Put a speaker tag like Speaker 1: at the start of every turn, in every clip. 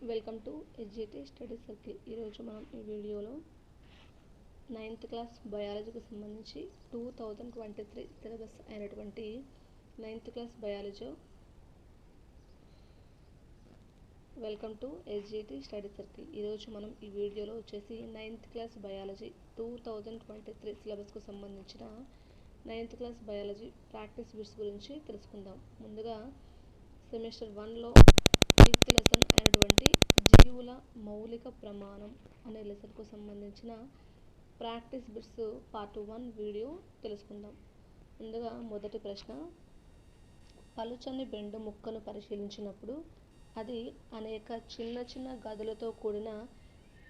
Speaker 1: Welcome to SGT study circle ఈరోజు మనం ఈ వీడియోలో నైన్త్ క్లాస్ బయాలజీకి సంబంధించి two thousand twenty three syllabus అయినటువంటి ninth class biology welcome to SGT study circle ఈరోజు మనం ఈ వీడియోలో వచ్చేసి ninth class biology two thousand twenty three సిలబస్కు సంబంధించిన ninth class biology practice bits గురించి తెలుసుకుందాం. ముందుగా సెమిస్టర్ వన్లో ఫిఫ్త్ లెసన్ అనేటువంటి జీవుల మౌలిక ప్రమాణం అనే లెసన్కు సంబంధించిన practice bits part one video తెలుసుకుందాం. ముందుగా మొదటి ప్రశ్న పలుచని బెండు ముక్కను పరిశీలించినప్పుడు అది అనేక చిన్న చిన్న గదులతో కూడిన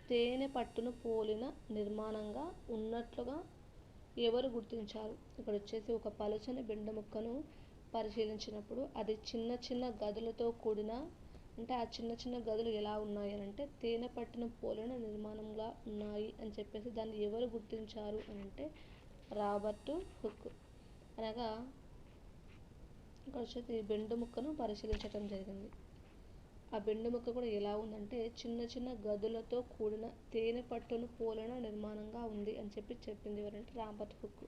Speaker 1: తేనె పట్టును పోలిన నిర్మాణంగా ఉన్నట్లుగా ఎవరు గుర్తించారు? ఇక్కడ వచ్చేసి ఒక పలుచని బెండు ముక్కను పరిశీలించినప్పుడు అది చిన్న చిన్న గదులతో కూడిన అంటే ఆ చిన్న చిన్న గదులు ఎలా ఉన్నాయి అని అంటే తేనె పట్టిన పోలిన నిర్మాణంగా ఉన్నాయి అని చెప్పేసి దాన్ని ఎవరు గుర్తించారు అని అంటే రాబర్ట్ హుక్. అనగా ఇక్కడ వచ్చేసి బెండు ముక్కను పరిశీలించడం జరిగింది. ఆ బెండు ముక్క కూడా ఎలా ఉందంటే చిన్న చిన్న గదులతో కూడిన తేనె పట్టును పోలిన నిర్మాణంగా ఉంది అని చెప్పి చెప్పింది ఎవరంటే రాబర్ట్ హుక్.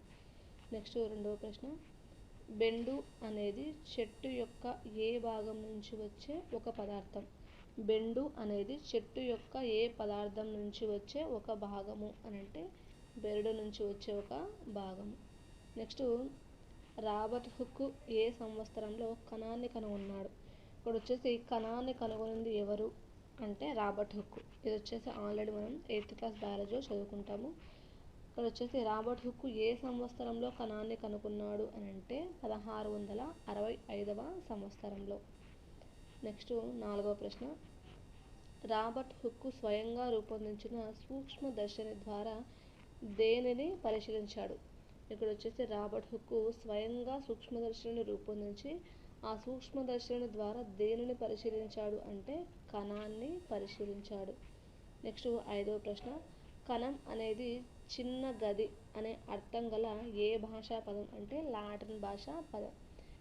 Speaker 1: నెక్స్ట్ రెండవ ప్రశ్న. బెండు అనేది చెట్టు యొక్క ఏ భాగం నుంచి వచ్చే ఒక పదార్థం. బెండు అనేది చెట్టు యొక్క ఏ పదార్థం నుంచి వచ్చే ఒక భాగము అని అంటే బెరడు నుంచి వచ్చే ఒక భాగము. నెక్స్ట్ రాబర్ట్ హుక్ ఏ సంవత్సరంలో కణాన్ని కనుగొన్నాడు? ఇక్కడ వచ్చేసి కణాన్ని కనుగొనింది ఎవరు? అంటే రాబర్ట్ హుక్. ఇది వచ్చేసి ఆల్రెడీ మనం ఎయిత్ క్లాస్ బయాలజీలో చదువుకుంటాము. ఇక్కడ వచ్చేసి రాబర్ట్ హుక్ ఏ సంవత్సరంలో కణాన్ని కనుగొన్నాడు అని అంటే పదహారు వందల అరవై ఐదవ సంవత్సరంలో. నెక్స్ట్ నాలుగవ ప్రశ్న. రాబర్ట్ హుక్ స్వయంగా రూపొందించిన సూక్ష్మ దర్శని ద్వారా దేనిని పరిశీలించాడు? ఇక్కడ వచ్చేసి రాబర్ట్ హుక్ స్వయంగా సూక్ష్మదర్శిని రూపొందించి ఆ సూక్ష్మదర్శిని ద్వారా దేనిని పరిశీలించాడు అంటే కణాన్ని పరిశీలించాడు. నెక్స్ట్ ఐదవ ప్రశ్న. కణం అనేది చిన్న గది అనే అర్థం గల ఏ భాషా పదం అంటే లాటిన్ భాషా పదం.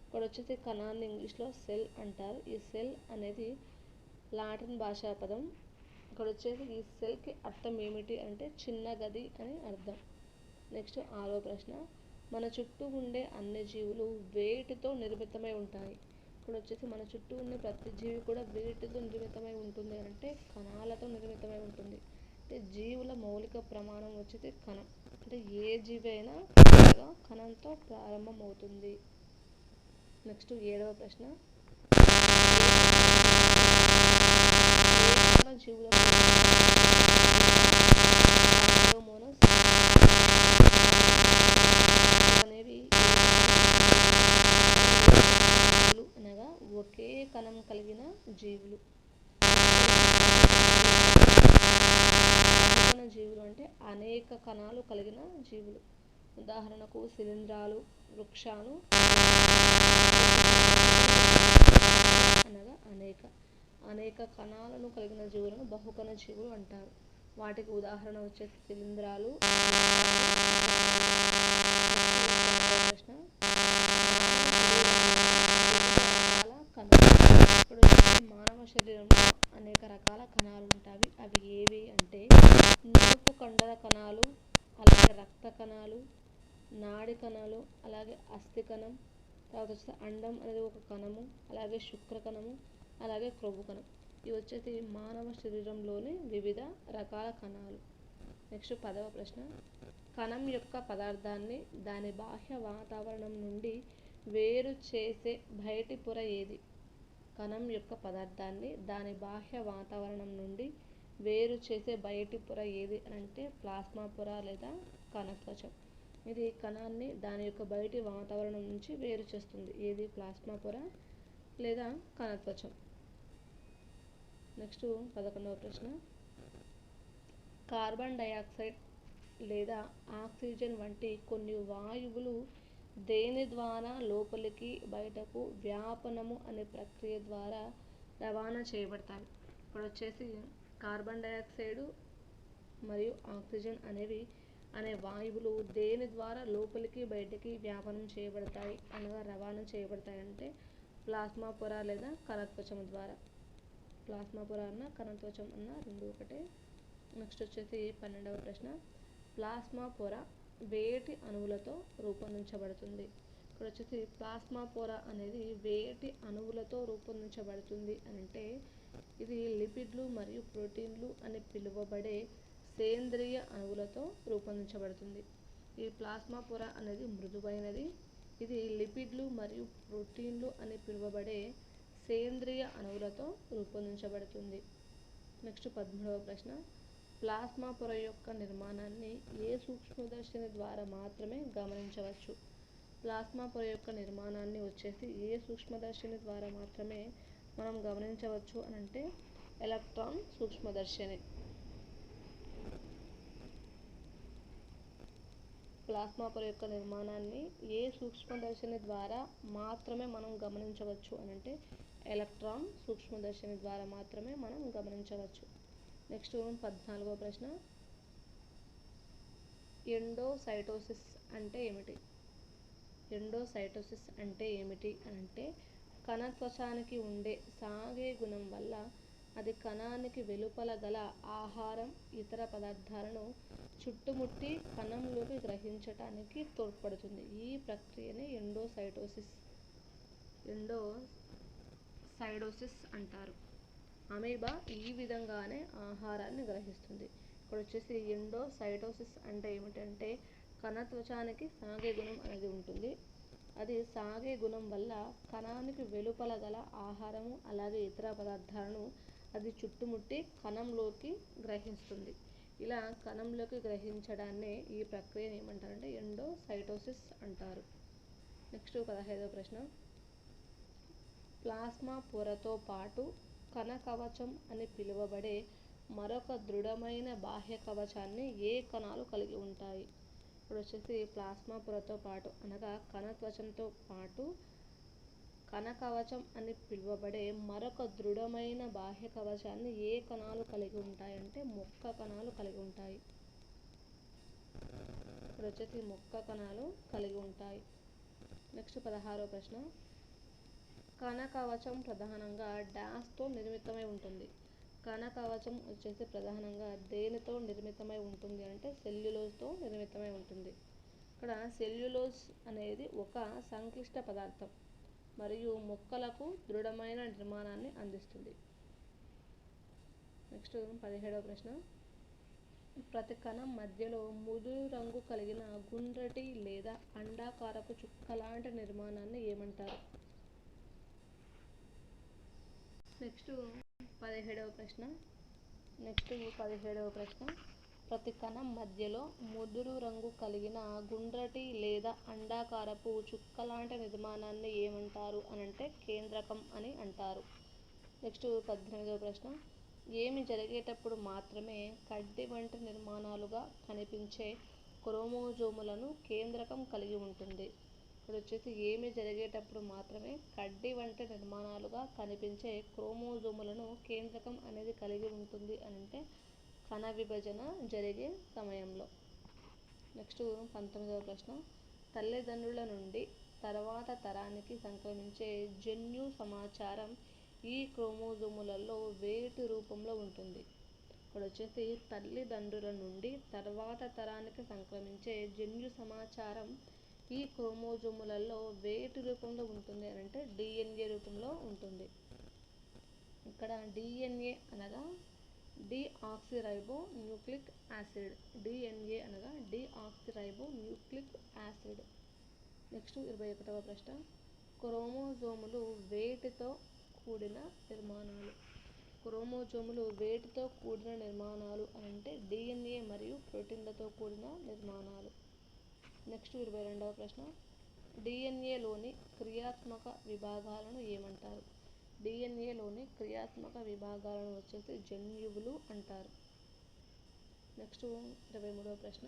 Speaker 1: ఇక్కడ వచ్చేసి కణాన్ని ఇంగ్లీష్లో సెల్ అంటారు. ఈ సెల్ అనేది లాటిన్ భాషా పదం. ఇక్కడ వచ్చేసి ఈ సెల్కి అర్థం ఏమిటి అంటే చిన్న గది అని అర్థం. నెక్స్ట్ ఆరో ప్రశ్న. మన చుట్టూ ఉండే అన్ని జీవులు వేటితో నిర్మితమై ఉంటాయి? ఇక్కడ వచ్చేసి మన చుట్టూ ఉండే ప్రతి జీవి కూడా వేటితో నిర్మితమై ఉంటుంది అంటే కణాలతో నిర్మితమై ఉంటుంది. అంటే జీవుల మౌలిక ప్రమాణం వచ్చేది కణం. అంటే ఏ జీవి అయినా కణంతో ప్రారంభమవుతుంది. నెక్స్ట్ ఏడవ ప్రశ్న. జీవుల అనేవి అనగా ఒకే కణం కలిగిన జీవులు జీవులు అంటే అనేక కణాలు కలిగిన జీవులు. ఉదాహరణకు శిలీంధ్రాలు వృక్షాలు అనగా అనేక. అనేక కణాలను కలిగిన జీవులను బహుకణ జీవులు అంటారు. వాటికి ఉదాహరణ వచ్చేసి శిలీంధ్రాలు ప్రశ్న. మానవ శరీరంలో అనేక రకాల కణాలు ఉంటాయి. అవి ఏవి అంటే కణాలు నాడి కణాలు అలాగే అస్థి కణం తర్వాత వచ్చేసి అండం అనేది ఒక కణము అలాగే శుక్ర కణము అలాగే క్రొవ్వు కణం. ఇవి వచ్చేసి మానవ శరీరంలోని వివిధ రకాల కణాలు. నెక్స్ట్ పదవ ప్రశ్న. కణం యొక్క పదార్థాన్ని దాని బాహ్య వాతావరణం నుండి వేరు చేసే బయటి పొర ఏది? కణం యొక్క పదార్థాన్ని దాని బాహ్య వాతావరణం నుండి వేరు చేసే బయటి పొర ఏది అంటే ప్లాస్మా పొర లేదా కణత్వచం. ఇది కణాన్ని దాని యొక్క బయటి వాతావరణం నుంచి వేరు చేస్తుంది. ఏది? ప్లాస్మా పొర లేదా కణత్వచం? నెక్స్ట్ పదకొండవ ప్రశ్న. కార్బన్ డయాక్సైడ్ లేదా ఆక్సిజన్ వంటి కొన్ని వాయువులు దేని ద్వారా లోపలికి బయటకు వ్యాపనము అనే ప్రక్రియ ద్వారా రవాణా చేయబడతాయి? ఇప్పుడు వచ్చేసి కార్బన్ డయాక్సైడ్ మరియు ఆక్సిజన్ అనేవి అనే వాయువులు దేని ద్వారా లోపలికి బయటికి వ్యాపనం చేయబడతాయి అనగా రవాణా చేయబడతాయి అంటే ప్లాస్మా పొర లేదా కణత్వచం ద్వారా. ప్లాస్మా పొర అన్న కణత్వచం అన్న రెండు ఒకటే. నెక్స్ట్ వచ్చేసి పన్నెండవ ప్రశ్న. ప్లాస్మా పొర వేటి అణువులతో రూపొందించబడుతుంది. ఇక్కడ వచ్చేసి ప్లాస్మా పొర అనేది వేటి అణువులతో రూపొందించబడుతుంది అంటే ఇది లిపిడ్లు మరియు ప్రోటీన్లు అని పిలువబడే సేంద్రియ అణువులతో రూపొందించబడుతుంది. ఈ ప్లాస్మా పొర అనేది మృదువైనది. ఇది లిపిడ్లు మరియు ప్రోటీన్లు అని పిలువబడే సేంద్రియ అణువులతో రూపొందించబడుతుంది. నెక్స్ట్ పదమూడవ ప్రశ్న. ప్లాస్మా పొర యొక్క నిర్మాణాన్ని ఏ సూక్ష్మదర్శిని ద్వారా మాత్రమే గమనించవచ్చు? ప్లాస్మా పొర యొక్క నిర్మాణాన్ని వచ్చేసి ఏ సూక్ష్మదర్శిని ద్వారా మాత్రమే మనం గమనించవచ్చు అని అంటే ఎలక్ట్రాన్ సూక్ష్మదర్శిని. ప్లాస్మా పొర యొక్క నిర్మాణాన్ని ఏ సూక్ష్మదర్శిని ద్వారా మాత్రమే మనం గమనించవచ్చు అని అంటే ఎలక్ట్రాన్ సూక్ష్మదర్శిని ద్వారా మాత్రమే మనం గమనించవచ్చు. నెక్స్ట్ పద్నాలుగో ప్రశ్న. ఎండోసైటోసిస్ అంటే ఏమిటి? ఎండోసైటోసిస్ అంటే ఏమిటి అంటే కణత్వచానికి ఉండే సాగే గుణం వల్ల అది కణానికి వెలుపల గల ఆహారం ఇతర పదార్థాలను చుట్టుముట్టి కణంలోకి గ్రహించటానికి తోడ్పడుతుంది. ఈ ప్రక్రియని ఎండోసైటోసిస్ ఎండో సైడోసిస్ అంటారు. అమీబా ఈ విధంగానే ఆహారాన్ని గ్రహిస్తుంది. ఇక్కడ వచ్చేసి ఎండోసైటోసిస్ అంటే ఏమిటంటే కణత్వచానికి సాగే గుణం అనేది ఉంటుంది. అది సాగే గుణం వల్ల కణానికి వెలుపల గల ఆహారము అలాగే ఇతర పదార్థాలను అది చుట్టుముట్టి కణంలోకి గ్రహిస్తుంది. ఇలా కణంలోకి గ్రహించడాన్నే ఈ ప్రక్రియను ఏమంటారంటే ఎండోసైటోసిస్ అంటారు. నెక్స్ట్ పదహైదవ ప్రశ్న. ప్లాస్మా పొరతో పాటు కణ కవచం అని పిలువబడే మరొక దృఢమైన బాహ్య కవచాన్ని ఏ కణాలు కలిగి ఉంటాయి? ఇప్పుడు వచ్చేసి ప్లాస్మా పొరతో పాటు అనగా కణత్వచంతో పాటు కణకవచం అని పిలువబడే మరొక దృఢమైన బాహ్య కవచాన్ని ఏ కణాలు కలిగి ఉంటాయంటే మొక్క కణాలు కలిగి ఉంటాయి. ఇప్పుడు వచ్చేసి మొక్క కణాలు కలిగి ఉంటాయి. నెక్స్ట్ పదహారో ప్రశ్న. కణకవచం ప్రధానంగా డాష్తో నిర్మితమై ఉంటుంది. కణకవచం వచ్చేసి ప్రధానంగా దేనితో నిర్మితమై ఉంటుంది అంటే సెల్యులోజ్తో నిర్మితమై ఉంటుంది. ఇక్కడ సెల్యులోజ్ అనేది ఒక సంక్లిష్ట పదార్థం. మరియు మొక్కలకు దృఢమైన నిర్మాణాన్ని అందిస్తుంది. నెక్స్ట్ పదిహేడవ ప్రశ్న. ప్రతి కణం మధ్యలో ముదురు రంగు కలిగిన గుండ్రటి లేదా అండాకారపు చుక్క లాంటి నిర్మాణాన్ని ఏమంటారు? నెక్స్ట్ పదిహేడవ ప్రశ్న. నెక్స్ట్ పదిహేడవ ప్రశ్న. ప్రతి కణం మధ్యలో ముదురు రంగు కలిగిన గుండ్రటి లేదా అండాకారపు చుక్క లాంటి నిర్మాణాన్ని ఏమంటారు అని అంటే కేంద్రకం అని అంటారు. నెక్స్ట్ పద్దెనిమిదవ ప్రశ్న. ఏమి జరిగేటప్పుడు మాత్రమే కడ్డి వంటి నిర్మాణాలుగా కనిపించే క్రోమోజోములను కేంద్రకం కలిగి ఉంటుంది. ఇక్కడ వచ్చేసి ఏమి జరిగేటప్పుడు మాత్రమే కడ్డి వంటి నిర్మాణాలుగా కనిపించే క్రోమోజోములను కేంద్రకం అనేది కలిగి ఉంటుంది అని అంటే కణ విభజన జరిగే సమయంలో. నెక్స్ట్ పంతొమ్మిదవ ప్రశ్న. తల్లిదండ్రుల నుండి తర్వాత తరానికి సంక్రమించే జన్యు సమాచారం ఈ క్రోమోజోములలో వేటి రూపంలో ఉంటుంది. ఇక్కడ వచ్చేసి తల్లిదండ్రుల నుండి తర్వాత తరానికి సంక్రమించే జన్యు సమాచారం ఈ క్రోమోజోములలో వేటి రూపంలో ఉంటుంది అని అంటే డిఎన్ఏ రూపంలో ఉంటుంది. ఇక్కడ డిఎన్ఏ అనగా డిఆక్సిరైబో న్యూక్లిక్ యాసిడ్ డిఎన్ఏ అనగా డిఆక్సిరైబో న్యూక్లిక్ యాసిడ్. నెక్స్ట్ ఇరవై ఒకటవ ప్రశ్న. క్రోమోజోములు వేటితో కూడిన నిర్మాణాలు? క్రోమోజోములు వేటితో కూడిన నిర్మాణాలు అంటే డిఎన్ఏ మరియు ప్రోటీన్లతో కూడిన నిర్మాణాలు. నెక్స్ట్ ఇరవై రెండవ ప్రశ్న. డిఎన్ఏలోని క్రియాత్మక విభాగాలను ఏమంటారు? డిఎన్ఏలోని క్రియాత్మక విభాగాలను వచ్చేసి జన్యువులు అంటారు. నెక్స్ట్ ఇరవై మూడవ ప్రశ్న.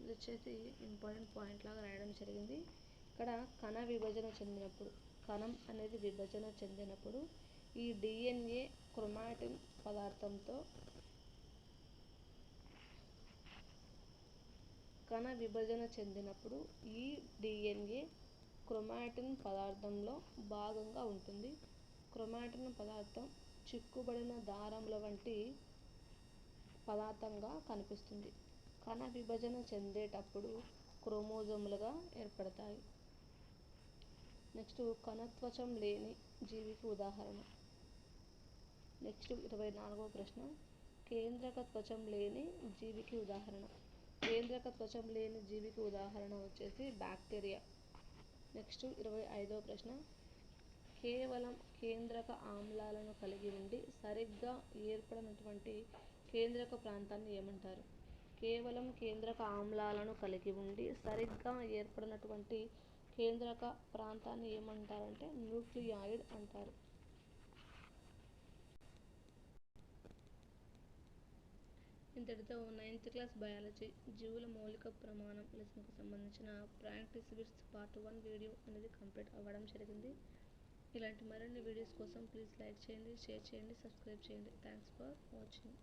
Speaker 1: ఇది వచ్చేసి ఇంపార్టెంట్ పాయింట్ లాగా రాయడం జరిగింది. ఇక్కడ కణ విభజన చెందినప్పుడు కణం అనేది విభజన చెందినప్పుడు ఈ డిఎన్ఏ క్రొమాటిన్ పదార్థంతో కణ విభజన చెందినప్పుడు ఈ డిఎన్ఏ క్రొమాటిన్ పదార్థంలో భాగంగా ఉంటుంది. క్రోమాటిన్ పదార్థం చిక్కుబడిన దారముల వంటి పదార్థంగా కనిపిస్తుంది. కణ విభజన చెందేటప్పుడు క్రోమోజోములుగా ఏర్పడతాయి. నెక్స్ట్ కణత్వచం లేని జీవికి ఉదాహరణ. నెక్స్ట్ ఇరవై నాలుగో ప్రశ్న. కేంద్రక త్వచం లేని జీవికి ఉదాహరణ. కేంద్రక త్వచం లేని జీవికి ఉదాహరణ వచ్చేసి బ్యాక్టీరియా. నెక్స్ట్ ఇరవై ఐదవ ప్రశ్న. కేవలం కేంద్రక ఆమ్లాలను కలిగి ఉండి సరిగ్గా ఏర్పడినటువంటి కేంద్రక ప్రాంతాన్ని ఏమంటారు? కేవలం కేంద్రక ఆమ్లాలను కలిగి ఉండి సరిగ్గా ఏర్పడినటువంటి కేంద్రక ప్రాంతాన్ని ఏమంటారంటే న్యూక్లియాయిడ్ అంటారు. ఇంతటితో నైన్త్ క్లాస్ బయాలజీ జీవుల మౌలిక ప్రమాణం లెసన్కు సంబంధించిన practice bits part one video అనేది కంప్లీట్ అవ్వడం జరిగింది. ఇలాంటి మరిన్ని వీడియోస్ కోసం ప్లీజ్ లైక్ చేయండి షేర్ చేయండి సబ్స్క్రైబ్ చేయండి. Thanks for watching